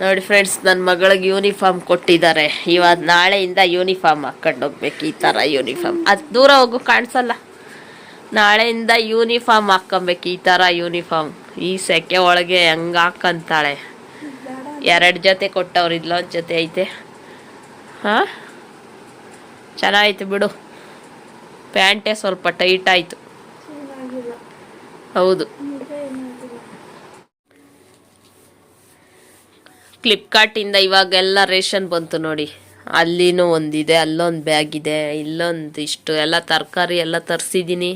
ನೋಡಿ ಫ್ರೆಂಡ್ಸ್ ನನ್ನ ಮಗಳಿಗೆ ಯೂನಿಫಾರ್ಮ್ ಕೊಟ್ಟಿದ್ದಾರೆ. ಇವಾಗ ನಾಳೆಯಿಂದ ಯೂನಿಫಾರ್ಮ್ ಹಾಕೊಂಡು ಹೋಗ್ಬೇಕು ಈ ಥರ ಯೂನಿಫಾರ್ಮ್ ಅದು ದೂರ ಹೋಗು ಕಾಣಿಸಲ್ಲ. ನಾಳೆಯಿಂದ ಯೂನಿಫಾರ್ಮ್ ಹಾಕೊಬೇಕು ಈ ಥರ ಯೂನಿಫಾರ್ಮ್ ಈ ಸೆಕೆ ಒಳಗೆ ಹಂಗೆ ಹಾಕಂತಾಳೆ? ಎರಡು ಜೊತೆ ಕೊಟ್ಟವ್ರು ಇಲ್ಲೊಂದು ಜೊತೆ ಐತೆ. ಹಾಂ? ಚೆನ್ನಾಗಿತ್ತು ಬಿಡು. ಪ್ಯಾಂಟೇ ಸ್ವಲ್ಪ ಟೈಟ್ ಆಯಿತು. ಹೌದು. ಫ್ಲಿಪ್ಕಾರ್ಟಿಂದ ಇವಾಗೆಲ್ಲ ರೇಷನ್ ಬಂತು ನೋಡಿ. ಅಲ್ಲಿನೂ ಒಂದಿದೆ, ಅಲ್ಲೊಂದು ಬ್ಯಾಗ್ ಇದೆ, ಇಲ್ಲೊಂದು ಇಷ್ಟು, ಎಲ್ಲ ತರಕಾರಿ ಎಲ್ಲ ತರಿಸಿದ್ದೀನಿ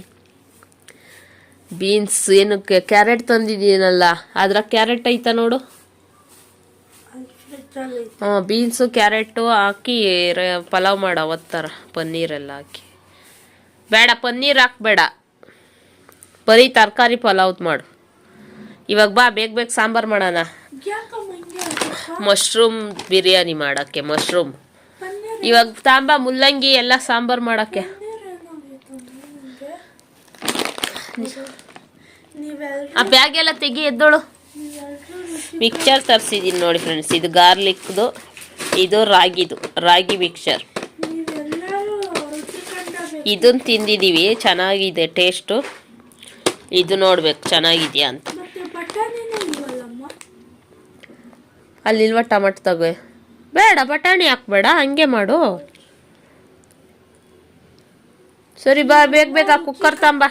ಬೀನ್ಸ್ ಏನು ಕ್ಯಾರೆಟ್ ತಂದಿದ್ದೀನಲ್ಲ ಅದ್ರ ಕ್ಯಾರೆಟ್ ಐತ ನೋಡು? ಹಾಂ ಬೀನ್ಸು ಕ್ಯಾರೆಟು ಹಾಕಿ ಪಲಾವ್ ಮಾಡ ಅವತ್ತರ, ಪನ್ನೀರೆಲ್ಲ ಹಾಕಿ. ಬೇಡ, ಪನ್ನೀರ್ ಹಾಕ್ಬೇಡ. ಬರೀ ತರಕಾರಿ ಪಲಾವ್ದು ಮಾಡು. ಇವಾಗ ಬಾ, ಬೇಗ ಬೇಗ ಸಾಂಬಾರು ಮಾಡೋಣ? ಮಶ್ರೂಮ್ ಬಿರಿಯಾನಿ ಮಾಡೋಕ್ಕೆ, ಮಶ್ರೂಮ್. ಇವಾಗ ತಾಂಬ, ಮುಲ್ಲಂಗಿ, ಎಲ್ಲ ಸಾಂಬಾರು ಮಾಡೋಕ್ಕೆ. ಆ ಬ್ಯಾಗ್ ಎಲ್ಲ ತೆಗಿ ಎದ್ದೋಳು. ಮಿಕ್ಸರ್ ರುಚಿ ತರಿಸಿದ್ದೀನಿ ನೋಡಿ ಫ್ರೆಂಡ್ಸ್ ಇದು ಗಾರ್ಲಿಕ್ದು, ಇದು ರಾಗಿದು, ರಾಗಿ ಮಿಕ್ಸರ್ ಇದನ್ನು ತಿಂದಿದ್ದೀವಿ ಚೆನ್ನಾಗಿದೆ ಟೇಸ್ಟು ಇದು ನೋಡ್ಬೇಕು, ಚೆನ್ನಾಗಿದೆಯಾ ಅಂತ. ಅಲ್ಲಿಲ್ವ ಟಮಟ ತಗೋ. ಬೇಡ, ಬಟಾಣಿ ಹಾಕ್ಬೇಡ, ಹಂಗೆ ಮಾಡು. ಸರಿ, ಬಾ, ಬೇಗ ಬೇಗ ಕುಕ್ಕರ್ ತಂಬ.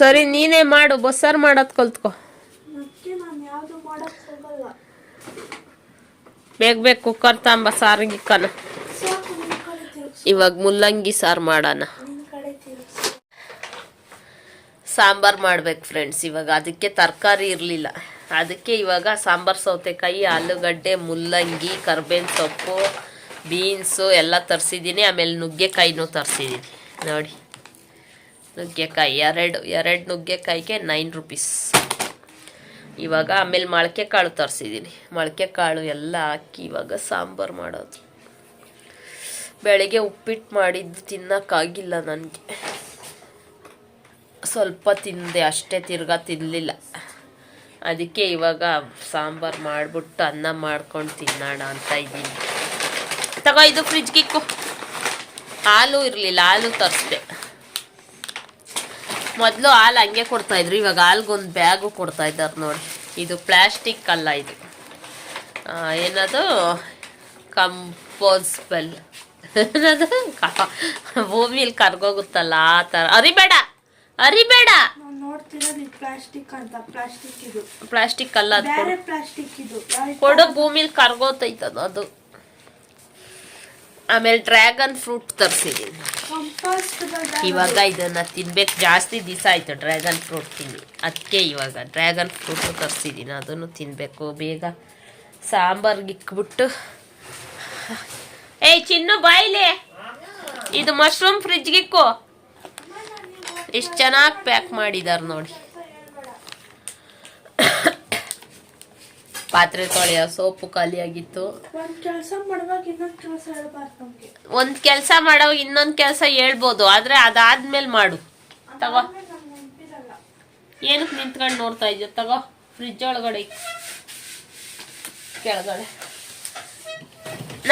ಸರಿ, ನೀನೇ ಮಾಡು, ಬಸ್ಸಾರು ಮಾಡೋದು ಕಲ್ತ್ಕೊ. ಬೇಗ ಬೇಗ ಕುಕ್ಕರ್ ತಂಬ ಸಾರಿಗಿಕ್ಕನ ಸಾಕು ನಿನ್ ಇವಾಗ ಮುಲ್ಲಂಗಿ ಸಾರು ಮಾಡೋಣ. ಸಾಂಬಾರು ಮಾಡ್ಬೇಕು ಫ್ರೆಂಡ್ಸ್ ಇವಾಗ ಅದಕ್ಕೆ ತರಕಾರಿ ಇರಲಿಲ್ಲ. ಅದಕ್ಕೆ ಇವಾಗ ಸಾಂಬಾರು ಸೌತೆಕಾಯಿ, ಆಲೂಗಡ್ಡೆ, ಮುಲ್ಲಂಗಿ, ಕರ್ಬೇವಿನ ಸೊಪ್ಪು ಬೀನ್ಸು ಎಲ್ಲ ತರಿಸಿದ್ದೀನಿ ಆಮೇಲೆ ನುಗ್ಗೆಕಾಯಿನೂ ತರಿಸಿದ್ದೀನಿ ನೋಡಿ. ನುಗ್ಗೆಕಾಯಿ ಎರಡು ಎರಡು ನುಗ್ಗೆಕಾಯಿಗೆ ನೈನ್ ರುಪೀಸ್ ಇವಾಗ ಆಮೇಲೆ ಮೊಳಕೆ ಕಾಳು ತರಿಸಿದ್ದೀನಿ ಮೊಳಕೆ ಕಾಳು ಎಲ್ಲ ಹಾಕಿ ಇವಾಗ ಸಾಂಬಾರು ಮಾಡೋದು. ಬೆಳಗ್ಗೆ ಉಪ್ಪಿಟ್ಟು ಮಾಡಿದ್ದು ತಿನ್ನೋಕ್ಕಾಗಿಲ್ಲ ನನಗೆ. ಸ್ವಲ್ಪ ತಿಂದೆ, ಅಷ್ಟೇ ತಿರ್ಗಾ ತಿನ್ನಲಿಲ್ಲ ಅದಕ್ಕೆ ಇವಾಗ ಸಾಂಬಾರು ಮಾಡಿಬಿಟ್ಟು ಅನ್ನ ಮಾಡ್ಕೊಂಡು ತಿನ್ನೋಣ ಅಂತ ಇದ್ದೀನಿ. ತಗೋ, ಇದು ಫ್ರಿಜ್ಗೆ ಇಕ್ಕು. ಹಾಲು ಇರಲಿಲ್ಲ, ಹಾಲು ತರಿಸ್ದೆ. ಮೊದಲು ಹಾಲು ಹಂಗೆ ಕೊಡ್ತಾಯಿದ್ರು ಇವಾಗ ಹಾಲ್ಗೊಂದು ಬ್ಯಾಗು ಕೊಡ್ತಾ ಇದ್ದಾರೆ ನೋಡಿ. ಇದು ಪ್ಲ್ಯಾಸ್ಟಿಕ್ ಅಲ್ಲ ಇದು. ಏನದು? ಕಂಪೋಸ್ಬಲ್ ಏನದು? ಭೂಮಿಲಿ ಕರ್ಗೋಗುತ್ತಲ್ಲ ಆ ಥರ ಅರಿಬೇಡ ಅರಿಬೇಡ. ನಾನು ನೋಡ್ತಿರೋದು ಇದು ಪ್ಲಾಸ್ಟಿಕ್ ಅಂತ ಪ್ಲಾಸ್ಟಿಕ್ ಇದು. ಪ್ಲಾಸ್ಟಿಕ್ ಅಲ್ಲ ಅದು ಬೇರೆ ಪ್ಲಾಸ್ಟಿಕ್ ಇದು. ಕೊಡು ಭೂಮಿಲಿ ಕರ್ಗೋತೈತದ ಅದು ಆಮೇಲೆ ಡ್ರ್ಯಾಗನ್ ಫ್ರೂಟ್ ತರಿಸಿದ್ದೀನಿ ಕಂಪಾಸ್ಟ್ ಇವಾಗ ಇದನ್ನ ತಿನ್ಬೇಕು. ಜಾಸ್ತಿ ದಿವಸ ಆಯ್ತು ಡ್ರ್ಯಾಗನ್ ಫ್ರೂಟ್ ತಿನ್ನಿ. ಅದಕ್ಕೆ ಇವಾಗ ಡ್ರ್ಯಾಗನ್ ಫ್ರೂಟ್ ತರಿಸಿದ್ದೀನಿ ಅದನ್ನು ತಿನ್ನಬೇಕು ಬೇಗ ಸಾಂಬಾರ್ಗೆ ಇಕ್ಬಿಟ್ಟು. ಏಯ್ ಚಿನ್ನು ಬಾಯ್ಲೆ. ಇದು ಮಶ್ರೂಮ್ ಫ್ರಿಜ್ಗೆ ಇಕ್ಕು. ಎಷ್ಟು ಚೆನ್ನಾಗಿ ಪ್ಯಾಕ್ ಮಾಡಿದ್ದಾರೆ ನೋಡಿ. ಪಾತ್ರೆ ತೊಳೆಯೋ ಸೋಪು ಖಾಲಿಯಾಗಿತ್ತು. ಒಂದ್ ಕೆಲಸ ಮಾಡೋ ಇನ್ನೊಂದು ಕೆಲಸ ಹೇಳ್ಬೋದು ಆದರೆ ಅದಾದ್ಮೇಲೆ ಮಾಡು. ತಗೋ. ಏನಕ್ಕೆ ನಿಂತ್ಕೊಂಡು ನೋಡ್ತಾ ಇದ್ಯೋ ತಗೋ. ಫ್ರಿಜ್ ಒಳಗಡೆ. ಕೆಳಗಡೆ.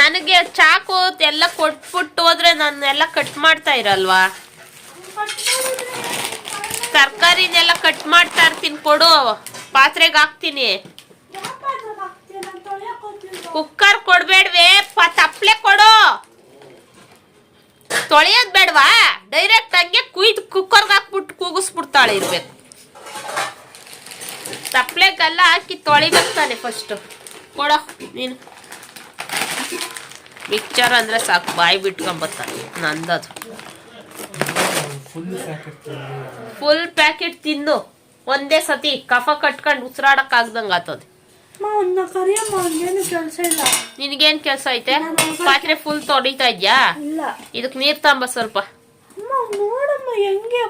ನನಗೆ ಚಾಕು ಎಲ್ಲ ಕೊಟ್ಬಿಟ್ಟು ಹೋದ್ರೆ ನಾನು ಎಲ್ಲ ಕಟ್ ಮಾಡ್ತಾ ಇರಲ್ವಾ? ತರಕಾರಿನೆಲ್ಲ ಕಟ್ ಮಾಡ್ತಾ ಇರ್ತೀನಿ, ಕೊಡು ಪಾತ್ರೆಗೆ ಹಾಕ್ತೀನಿ. ಕುಕ್ಕರ್ ಕೊಡ್ಬೇಡ್ವೆ, ಪ, ತಪ್ಲೆ ಕೊಡು. ತೊಳೆಯೋದ್ ಬೇಡವಾ? ಡೈರೆಕ್ಟ್ ಹಂಗೆ ಕುಯ್ದು ಕುಕ್ಕರ್ಗೆ ಹಾಕ್ಬಿಟ್ಟು ಕೂಗಿಸ್ಬಿಡ್ತಾಳೆ ಇರ್ಬೇಕು. ತಪ್ಲೆಗೆಲ್ಲ ಹಾಕಿ ತೊಳಿಬೇಕು ಫಸ್ಟು ಕೊಡೋ, ನೀನು. ಮಿಕ್ಚರ್ ಅಂದರೆ ಸಾಕು, ಬಾಯಿ ಬಿಟ್ಕೊಂಬರ್ತಾನೆ ನಂದದು. ಫುಲ್ ಪ್ಯಾಕೆಟ್ ತಿನ್ನು. ಒಂದೇ ಸತಿ ಕಫ ಕಟ್ಕೊಂಡು ಉಸಿರಾಡಕ್ ಆಗ್ದಂಗ ಆತದ. ನಿನ್ಗೇನ್ ಕೆಲಸ ಇಲ್ಲ. ನಿನಗೇನ್ ಕೆಲಸ ಐತೆ? ಪಾತ್ರೆ ಫುಲ್ ತೊಡೀತಾ ಇದ್ಯಾ? ಇಲ್ಲ. ಇದಕ್ ನೀರ್ ತಾಂಬ ಸ್ವಲ್ಪ. ಅಮ್ಮ ನೋಡಮ್ಮ ಹೆಂಗೆ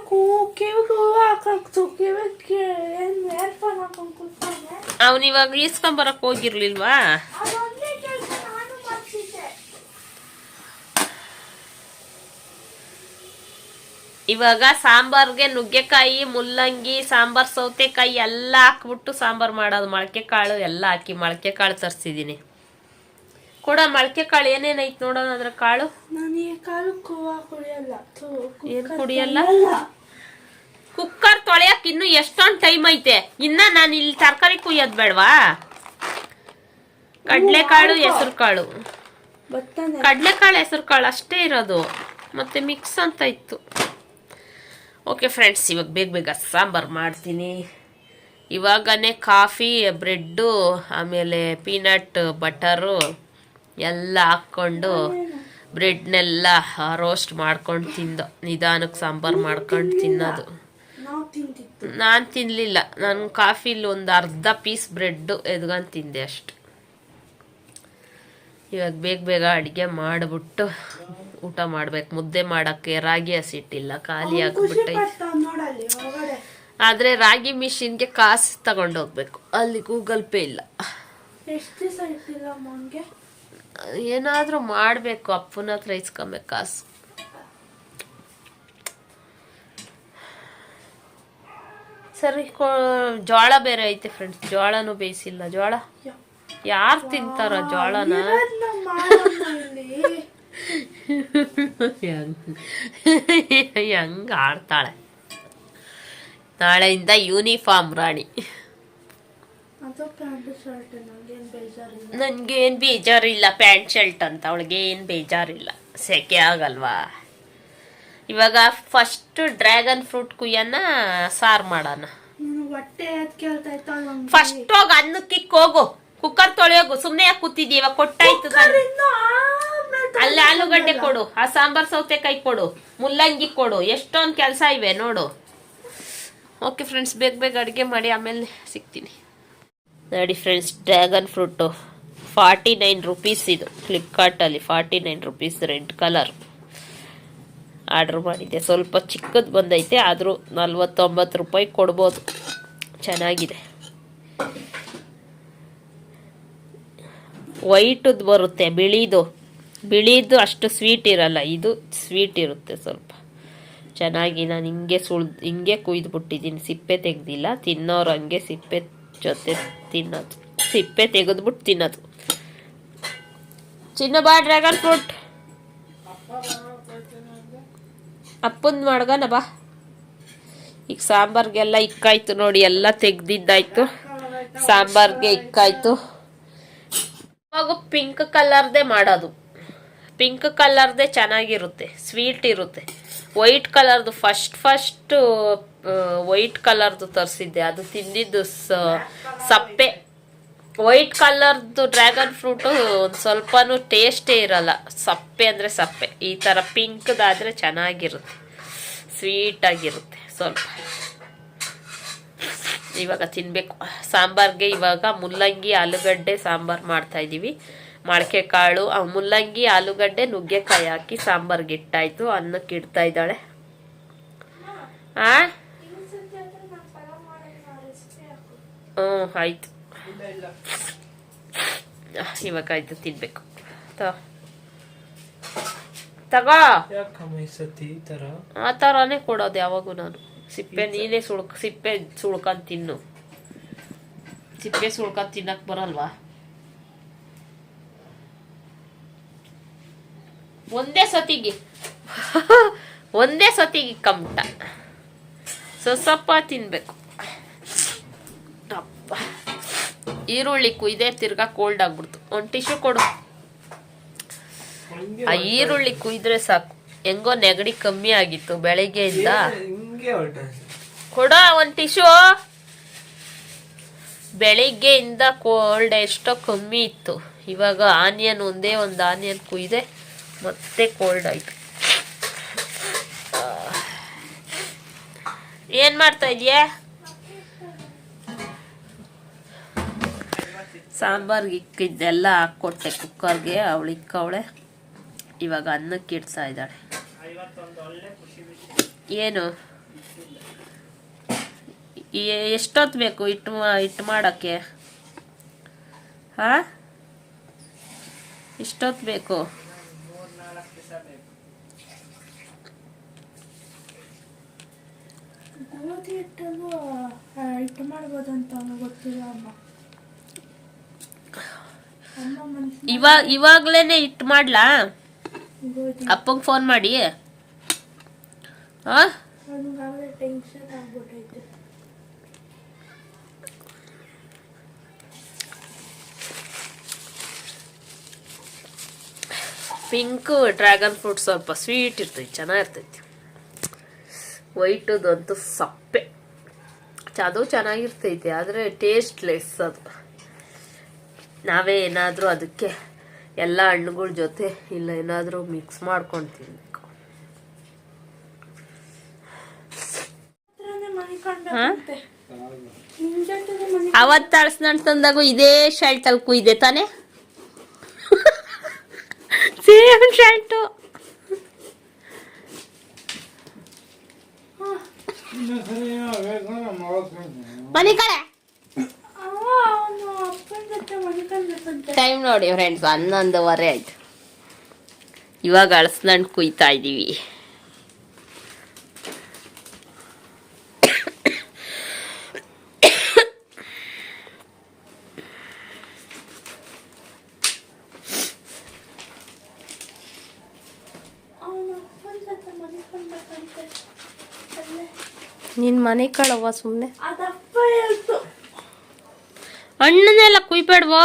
ಇವಾಗ ಸಾಂಬಾರ್ಗೆ ನುಗ್ಗೆಕಾಯಿ ಮುಲ್ಲಂಗಿ ಸಾಂಬಾರ್ ಸೌತೆಕಾಯಿ ಎಲ್ಲ ಹಾಕ್ಬಿಟ್ಟು ಸಾಂಬಾರ್ ಮಾಡೋದು. ಮೊಳಕೆ ಕಾಳು ಎಲ್ಲ ಹಾಕಿ ಮೊಳಕೆ ಕಾಳು ತರಿಸಿದ್ದೀನಿ. ಕೂಡ ಮೊಳಕೆ ಕಾಳು ಏನೇನೈತೆ ನೋಡೋಣ ಅದ್ರ ಕಾಳು? ಕುಡಿಯಲ್ಲ. ಕುಕ್ಕರ್ ಕುಡಿಯಲ್ಲ? ಕುಕ್ಕರ್ ತೊಳೆಯಕ್ ಇನ್ನು ಎಷ್ಟೊಂದು ಟೈಮ್ ಐತೆ. ಇನ್ನ ನಾನು ಇಲ್ಲಿ ತರಕಾರಿ ಕುಯ್ಯೋದ್ ಬೇಡವಾ? ಕಡ್ಲೆಕಾಳು ಹೆಸರು ಕಾಳು ಕಡಲೆ ಕಡಲೆಕಾಳು ಹೆಸರು ಕಾಳು ಅಷ್ಟೇ ಇರೋದು. ಮತ್ತೆ ಮಿಕ್ಸ್ ಅಂತ ಇತ್ತು. ಓಕೆ ಫ್ರೆಂಡ್ಸ್ ಇವಾಗ ಬೇಗ ಬೇಗ ಸಾಂಬಾರು ಮಾಡ್ತೀನಿ. ಇವಾಗನೇ ಕಾಫಿ ಬ್ರೆಡ್ಡು ಆಮೇಲೆ ಪೀನಟ್ ಬಟರು ಎಲ್ಲ ಹಾಕ್ಕೊಂಡು ಬ್ರೆಡ್ನೆಲ್ಲ ರೋಸ್ಟ್ ಮಾಡ್ಕೊಂಡು ತಿಂದ ನಿಧಾನಕ್ಕೆ ಸಾಂಬಾರು ಮಾಡ್ಕೊಂಡು ತಿನ್ನೋದು. ನಾನು ತಿನ್ನಲಿಲ್ಲ ನಾನು ಕಾಫಿಲಿ ಒಂದು ಅರ್ಧ ಪೀಸ್ ಬ್ರೆಡ್ಡು ಎದ್ಕೊಂಡು ತಿಂದೆ ಅಷ್ಟು. ಇವಾಗ ಬೇಗ ಬೇಗ ಅಡುಗೆ ಮಾಡಿಬಿಟ್ಟು ಊಟ ಮಾಡ್ಬೇಕು ಮುದ್ದೆ ಮಾಡಕ್ಕೆ ರಾಗಿ ಹಸಿಟ್ಟಿಲ್ಲ ಖಾಲಿ ಹಾಕ್ಬಿಟ್ಟು ಆದ್ರೆ ರಾಗಿ ಮಿಷಿನ್ಗೆ ಕಾಸು ತಗೊಂಡೋಗ್ಬೇಕು ಅಲ್ಲಿ ಗೂಗಲ್ ಪೇ ಇಲ್ಲ. ಏನಾದ್ರೂ ಮಾಡ್ಬೇಕು ಅಪ್ಪನ ಹತ್ರ ಇಸ್ಕೊಬೇಕು ಕಾಸು. ಸರಿ ಜೋಳ ಬೇರೆ ಐತೆ ಫ್ರೆಂಡ್ಸ್ ಜೋಳನೂ ಬೇಯಿಸಿಲ್ಲ ಜೋಳ ಯಾರು ತಿಂತಾರ ಜೋಳನ ಹೆಂಗ ಆಡ್ತಾಳೆ? ನಾಳೆಯಿಂದ ಯೂನಿಫಾರ್ಮ್ ರಾಣಿ. ನನ್ಗೇನ್ ಬೇಜಾರಿಲ್ಲ. ಪ್ಯಾಂಟ್ ಶರ್ಟ್ ಅಂತ. ಅವಳಿಗೆ ಏನು ಬೇಜಾರಿಲ್ಲ. ಸೆಕೆ ಆಗಲ್ವಾ? ಇವಾಗ ಫಸ್ಟ್ ಡ್ರ್ಯಾಗನ್ ಫ್ರೂಟ್ ಕುಯ್ಯನ್ನ ಸಾರು ಮಾಡೋಣ. ಫಸ್ಟ್ ಹೋಗಿ ಅನ್ನಕ್ಕಿಕ್ ಹೋಗು. ಕುಕ್ಕರ್ ತೊಳೆಯೋಗು ಸುಮ್ನೆ ಯಾಕೆ ಕೂತಿದ್ದೀವ ಕೊಟ್ಟಾಯ್ತು. ಅಲ್ಲಿ ಆಲೂಗಡ್ಡೆ ಕೊಡು. ಆ ಸಾಂಬಾರ್ ಸೌತೆಕಾಯಿ ಕೊಡು. ಮುಲ್ಲಂಗಿ ಕೊಡು. ಎಷ್ಟೊಂದು ಕೆಲಸ ಇವೆ ನೋಡು. ಓಕೆ ಫ್ರೆಂಡ್ಸ್ ಬೇಗ ಬೇಗ ಅಡುಗೆ ಮಾಡಿ ಆಮೇಲೆ ಸಿಗ್ತೀನಿ. ನೋಡಿ friends dragon fruit. Forty nine rupees ಇದು. ಫ್ಲಿಪ್ಕಾರ್ಟಲ್ಲಿ forty nine rupees red colour. Order ಮಾಡಿದ್ದೆ. ಸ್ವಲ್ಪ ಚಿಕ್ಕದು ಬಂದೈತೆ ಆದರೂ ನಲ್ವತ್ತೊಂಬತ್ತು ರೂಪಾಯಿ ಕೊಡ್ಬೋದು. ಚೆನ್ನಾಗಿದೆ. ವೈಟದ್ದು ಬರುತ್ತೆ, ಬಿಳಿದು. ಬಿಳಿದು ಅಷ್ಟು ಸ್ವೀಟ್ ಇರಲ್ಲ, ಇದು ಸ್ವೀಟ್ ಇರುತ್ತೆ ಸ್ವಲ್ಪ. ಚೆನ್ನಾಗಿ ನಾನು ಹಿಂಗೆ ಸುಳ್ ಹಿಂಗೆ ಕುಯ್ದುಬಿಟ್ಟಿದ್ದೀನಿ ಸಿಪ್ಪೆ ತೆಗ್ದಿಲ್ಲ, ತಿನ್ನೋರು ಹಂಗೆ ಸಿಪ್ಪೆ ಜೊತೆ ತಿನ್ನೋದು. ಸಿಪ್ಪೆ ತೆಗೆದ್ಬಿಟ್ಟು ತಿನ್ನೋದು. ಚಿನ್ನ ಬಾ, ಡ್ರ್ಯಾಗನ್ ಫ್ರೂಟ್. ಅಪ್ಪಂದು ಮಾಡ್ಗನ ಬಾ. ಈಗ ಸಾಂಬಾರ್ಗೆಲ್ಲ ಇಕ್ಕಾಯ್ತು ನೋಡಿ, ಎಲ್ಲ ತೆಗ್ದಿದ್ದಾಯ್ತು. ಸಾಂಬಾರ್ಗೆ ಇಕ್ಕಾಯ್ತು. ಅವಾಗ ಪಿಂಕ್ ಕಲರ್ದೇ ಮಾಡೋದು. ಪಿಂಕ್ ಕಲರ್ದೇ ಚೆನ್ನಾಗಿರುತ್ತೆ ಸ್ವೀಟ್ ಇರುತ್ತೆ. ವೈಟ್ ಕಲರ್ದು ಫಸ್ಟ್ ಫಸ್ಟ್ ವೈಟ್ ಕಲರ್ದು ತರಿಸಿದ್ದೆ. ಅದು ತಿಂದಿದ್ದು ಸಪ್ಪೆ. ವೈಟ್ ಕಲರ್ದು ಡ್ರ್ಯಾಗನ್ ಫ್ರೂಟು ಒಂದು ಸ್ವಲ್ಪನೂ ಟೇಸ್ಟೇ ಇರಲ್ಲ. ಸಪ್ಪೆ ಅಂದರೆ ಸಪ್ಪೆ. ಈ ಥರ ಪಿಂಕ್ದಾದರೆ ಚೆನ್ನಾಗಿರುತ್ತೆ. ಸ್ವೀಟಾಗಿರುತ್ತೆ ಸ್ವಲ್ಪ. ಇವಾಗ ತಿನ್ಬೇಕು. ಸಾಂಬಾರ್ಗೆ ಇವಾಗ ಮುಲ್ಲಂಗಿ ಆಲೂಗಡ್ಡೆ ಸಾಂಬಾರ್ ಮಾಡ್ತಾ ಇದ್ದೀವಿ ಮೊಳಕೆ ಕಾಳು ಮುಲ್ಲಂಗಿ ಆಲೂಗಡ್ಡೆ ನುಗ್ಗೆಕಾಯಿ ಹಾಕಿ ಸಾಂಬಾರ್ಗೆ ಇಟ್ಟಾಯ್ತು. ಅನ್ನಕ್ಕೆ ಇಡ್ತಾ ಇದ್ದಾಳೆ. ಆ? ಹ್ಞೂ ಆಯ್ತು. ಇವಾಗ ಆಯ್ತು ತಿನ್ಬೇಕು. ತಗೋ. ಆ ಥರನೇ ಕೊಡೋದು ಯಾವಾಗೂ ನಾನು. ಸಿಪ್ಪೆ ನೀನೇ ಸುಳ್ಕ, ಸಿಪ್ಪೆ ಸುಳ್ಕೊಂಡು ತಿನ್ನು. ಸಿಪ್ಪೆ ಸುಳ್ಕೊಂಡು ತಿನ್ನಕ್ ಬರಲ್ವಾ? ಒಂದೇ ಸತಿಗೆ. ಒಂದೇ ಸತಿಗೆ ಕಮ್ಟ ಸೊಸಪ್ಪ ತಿನ್ಬೇಕು. ಈರುಳ್ಳಿ ಕುಯ್ದೆ ತಿರ್ಗಾ ಕೋಲ್ಡ್ ಆಗ್ಬಿಡ್ತು. ಒಂದು ಟಿಶ್ಯೂ ಕೊಡು. ಆ ಈರುಳ್ಳಿ ಕುಯ್ದ್ರೆ ಸಾಕು. ಹೆಂಗೋ ನೆಗಡಿ ಕಮ್ಮಿ ಆಗಿತ್ತು ಬೆಳಿಗ್ಗೆಯಿಂದ. ಕೊಡ ಒಂದು ಟಿಶ್ಯೂ ಬೆಳಿಗ್ಗೆಯಿಂದ ಕೋಲ್ಡ್ ಎಷ್ಟೋ ಕಮ್ಮಿ ಇತ್ತು. ಇವಾಗ ಆನಿಯನ್ ಒಂದೇ ಒಂದು ಆನಿಯನ್ ಕುಯ್ದೆ ಮತ್ತೆ ಕೋಲ್ಡ್ ಆಯ್ತು. ಏನ್ ಮಾಡ್ತಾ ಇದೀಯಾ? ಸಾಂಬಾರ್ಗೆ ಇಕ್ಕಿದ್ದೆಲ್ಲ ಹಾಕ್ಕೊಟ್ಟೆ ಕುಕ್ಕರ್ಗೆ ಅವಳು ಇಕ್ಕವಳೆ. ಇವಾಗ ಅನ್ನಕ್ಕೆ ಇಡ್ತಾ ಇದ್ದಾಳೆ. ಏನು? ಎಷ್ಟೊತ್ತು ಬೇಕು ಹಿಟ್ಟು ಮಾ- ಹಿಟ್ಟು ಮಾಡೋಕ್ಕೆ? ಹಾ ಇಷ್ಟೊತ್ತು ಬೇಕು. ಮಾಡ್ಬೋದು ಅಂತ ಗೊತ್ತಿಲ್ಲ ಅಮ್ಮ. ಇವಾಗ ಇವಾಗ್ಲೇನೆ ಇಟ್ಟು ಮಾಡ್ಲಾ? ಅಪ್ಪಂಗೆ ಫೋನ್ ಮಾಡಿ. ಆ? ಪಿಂಕ್ ಡ್ರ್ಯಾಗನ್ ಫ್ರೂಟ್ ಸ್ವಲ್ಪ ಸ್ವೀಟ್ ಇರ್ತೈತಿ ಚೆನ್ನಾಗಿರ್ತೈತಿ. ವೈಟದಂತೂ ಸಪ್ಪೆ. ಅದು ಚೆನ್ನಾಗಿರ್ತೈತಿ ಆದರೆ ಟೇಸ್ಟ್ಲೆಸ್ ಅದು. ನಾವೇ ಏನಾದರೂ ಅದಕ್ಕೆ ಎಲ್ಲ ಹಣ್ಣುಗಳ ಜೊತೆ ಇಲ್ಲ ಏನಾದರೂ ಮಿಕ್ಸ್ ಮಾಡ್ಕೊಂಡು ತಿನ್ಬೇಕು. ಅವತ್ತು ತಂದಾಗೂ ಇದೇ ಶರ್ಟ್ ಅಲ್ಲಿ ಇದೆ ತಾನೆ? ಟೈಮ್ ನೋಡಿ ಫ್ರೆಂಡ್ಸ್ ಹನ್ನೊಂದುವರೆ ಆಯ್ತು. ಇವಾಗ ಅಳಸ್ಲಂಡ್ ಕುಯ್ತಾ ಇದ್ದೀವಿ ಅವನ ಅಪ್ಪನ ಜೊತೆ ಮನಿಕೊಂಡಂತೆ ಅಲ್ಲೇ ನಿನ್ನ ಮನೆ ಕಳವ ಸುಮ್ಮನೆ ಅಣ್ಣನೆಲ್ಲ ಕುಯ್ಬೇಡ್ವೋ?